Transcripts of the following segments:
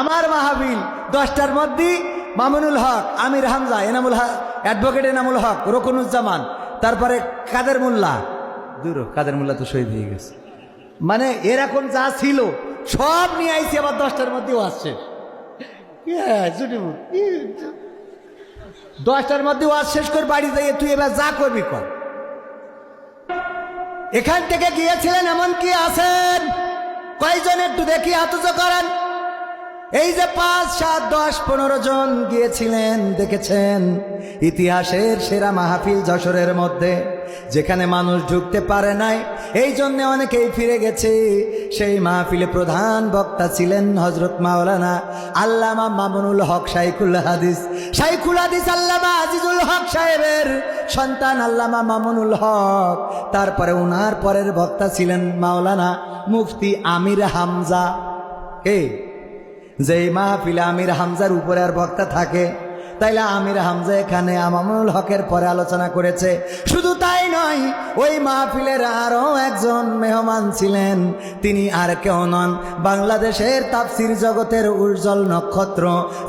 আমার মাহাবিল দশটার মধ্যে মামুনুল হক আমির হামজা এনামুল হক অ্যাডভোকেট এনামুল হক রকুনুজ্জামান তারপরে কাদের মোল্লা। দূর কাদের মোল্লা তো শহীদ হয়ে গেছে। মানে এরকম যা ছিল সব নিয়ে আইছি আবার দশটার মধ্যেও আসছে। হ্যাঁ, দশটার মধ্যে ওয়াজ শেষ করে বাড়ি যাইয়ে তুই এবার যা করবি কর। এখান থেকে গিয়েছিলেন এমন কি আছেন। কয়জন একটু দেখি আতুজ করেন। এই যে পাঁচ, সাত, দশ, পনেরো জন গিয়েছিলেন, দেখেছেন? ইতিহাসের সেরা মাহফিল যশোরের মধ্যে, যেখানে মানুষ ঢুকতে পারে নাই। এই জন্য অনেকেই ফিরে গেছে। সেই মাহফিলে প্রধান বক্তা ছিলেন হজরত মাওলানা আল্লামা মামুনুল হক শাইকুল হাদিস। শাইকুল হাদিস আল্লামা আজিজুল হক সাহেবের সন্তান আল্লামা মামুনুল হক। তারপরে উনার পরের বক্তা ছিলেন মাওলানা মুফতি আমির হামজা। কে? যেই মাহফিলে আমির হামজার উপরে আর বক্তা থাকে, তাইলে আমির হামজা এখানে আমামুল হকের পরে আলোচনা করেছে। শুধু তাই নয়, ওই মাহফিলের আরও একজন মেহমান ছিলেন, তিনি আর কেউ নন। বাংলাদেশের তাফসির জগতের উজ্জ্বল নক্ষত্র,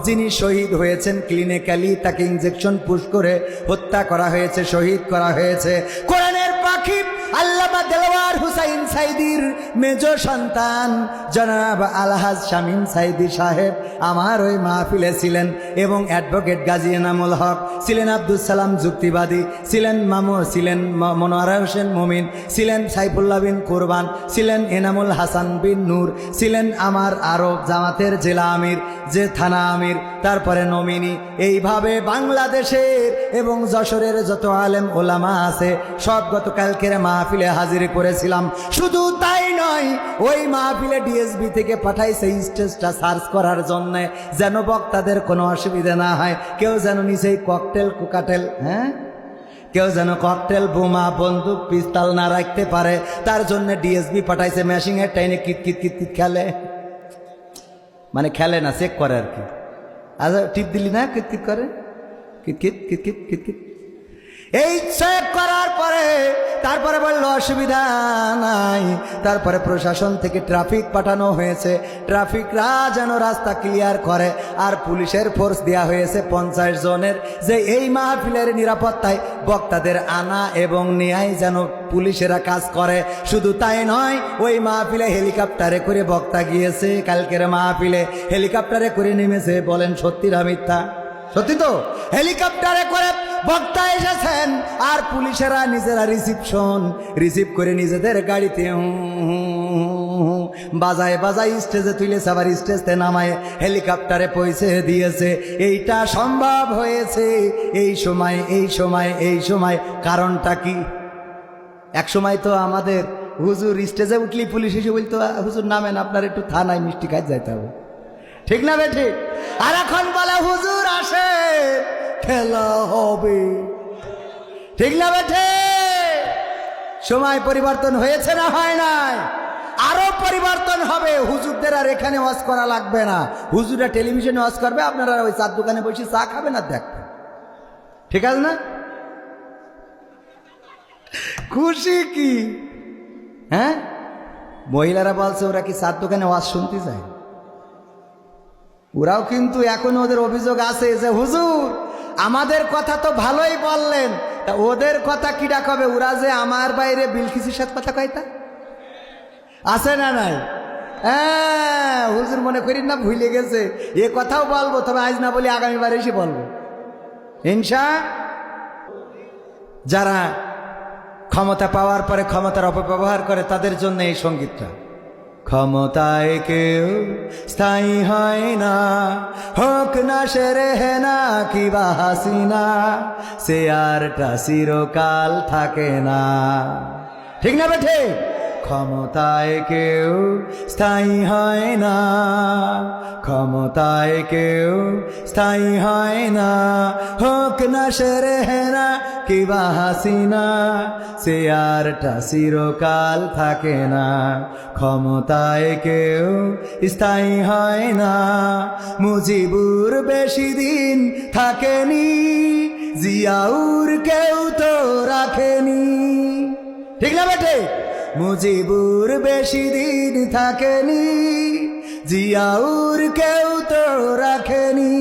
যিনি শহীদ হয়েছেন ক্লিনিক্যালি তাকে ইঞ্জেকশন পুশ করে হত্যা করা হয়েছে, শহীদ করা হয়েছে। কোরআনের পাখি আল্লামা দেলোয়ার হুসাইন সাইদির মেজ সন্তান জনাব আলহাজ শামীম সাইদি সাহেব আমার ওই মাহফিলে ছিলেন এবং অ্যাডভোকেট গাজী এনামুল হক, ছিলেন আব্দুল সালাম যুক্তিবাদী, ছিলেন মামু, ছিলেন মনোয়ারা হোসেন মমিন, ছিলেন সাইফুল্লাহ বিন কোরবান, ছিলেন এনামুল হাসান বিন নূর, ছিলেন আমার আরব জামাতের জেলা আমির, যে থানা আমির, তারপরে নমিনি। এইভাবে বাংলাদেশের এবং যশোরের যত আলেম ওলামা আছে, সব গতকালকের মাহফিলে হাজির করেছিলাম। শুধু তাই নয়, ওই মাহফিলে ডিএসবি থেকে পাঠাইছে স্টেজটা সার্চ করার জন্য, যেন বক্তাদের কোনো অসুবিধা না হয়। কেউ যেন নিচেই ককটেল, কুকাটেল হ্যাঁ? কেউ যেন ককটেল, বোমা, বন্দুক, পিস্তল না রাখতে পারে, তার জন্য ডিএসবি পাঠাইছে। মেশিংয়ের টাইনে কিত কিত কিত কিত খেলে। মানে খেলে না, চেক করে আর কি। আচ্ছা টিপ দিলি না? কিত কিত করে? কিত কিত কিত কিত কিত কিত। এই চেক করার পরে তারপরে বলল, অসুবিধা নাই। তারপরে প্রশাসন থেকে ট্রাফিক পাঠানো হয়েছে। ট্রাফিকরা যেন রাস্তা ক্লিয়ার করে। আর পুলিশের ফোর্স দেওয়া হয়েছে পঞ্চাশ জনের। যে এই মাহফিলের নিরাপত্তায় বক্তাদের আনা এবং নেয়াই যেন পুলিশেরা কাজ করে। শুধু তাই নয়, ওই মাহফিলে হেলিকপ্টারে করে বক্তা গিয়েছে কালকের মাহফিলে। হেলিকপ্টারে করে নেমেছে, বলেন সত্যি মিথ্যা? সত্যি তো? হেলিকপ্টারে করে বক্তা এসেছেন, আর পুলিশেরা নিজেরা রিসিপশন রিসিভ করে নিজেদের গাড়িতে বাজায় বাজায় স্টেজে তুলেছে, আবার স্টেজতে নামায়, হেলিকপ্টারে পৌঁছে দিয়েছে। এইটা সম্ভব হয়েছে। এই সময় এই সময় এই সময়। কারণটা কি? এক সময় তো আমাদের হুজুর স্টেজে উঠলি পুলিশ এসে বলতো হুজুর নামেন, আপনার একটু থানায় মিষ্টি খাই যাইতে হবে। ঠিক না বেঠি? আর এখন বলে হুজুর আসে, খেলা হবে। ঠিক না বেঠে? সময় পরিবর্তন হয়েছে না হয় নাই? আরও পরিবর্তন হবে। হুজুরদের আর এখানে ওয়াজ করা লাগবে না। হুজুরা টেলিভিশনে ওয়াজ করবে, আপনারা ওই চার দোকানে বসে চা খাবেন আর দেখবেন। ঠিক আছে না? খুশি কি? হ্যাঁ? মহিলারা বলছে, ওরা কি চার দোকানে ওয়াজ শুনতে চায় ওরাও কিন্তু এখন ওদের অভিযোগ আছে যে, হুজুর, আমাদের কথা তো ভালোই বললেন। তা ওদের কথা কি ডাকবে ওরা যে আমার বাইরে বিলকিসির সাথে কথা কয়তা আছে না নাই? হ্যাঁ হুজুর মনে করি না, ভুলে গেছে। এ কথাও বলব, তবে আজ না বলি আগামীবার এসে বলব। হিংসা যারা ক্ষমতা পাওয়ার পরে ক্ষমতার অপব্যবহার করে, তাদের জন্য এই সঙ্গীতটা। ক্ষমতায় কেউ স্থায়ী হয় না। হোক না সেরে হে না কিবা হাসিনা, সে আরটা চিরকাল থাকে না। ঠিক না বেঠে? ক্ষমতায় কেউ স্থায়ী হয় না। ক্ষমতায় কেউ স্থায়ী হয় না। হোক না সেরে হেনা কিবা হাসিনা, সে আরটা চিরকাল থাকে না। ক্ষমতায় কেউ স্থায়ী হয় না। মুজিবুর বেশি দিন থাকেনি, জিয়াউর কেউ তো রাখেনি। ঠিক না বেটে মুজিবুর বেশি দিন থাকেনি, জিয়াউর কেউ তো রাখেনি।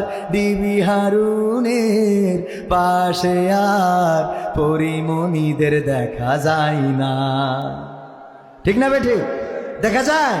ডিবি হারুনের পাশে আর পরিমণিদের দেখা যায় না। ঠিক না বেঠিক দেখা যায়?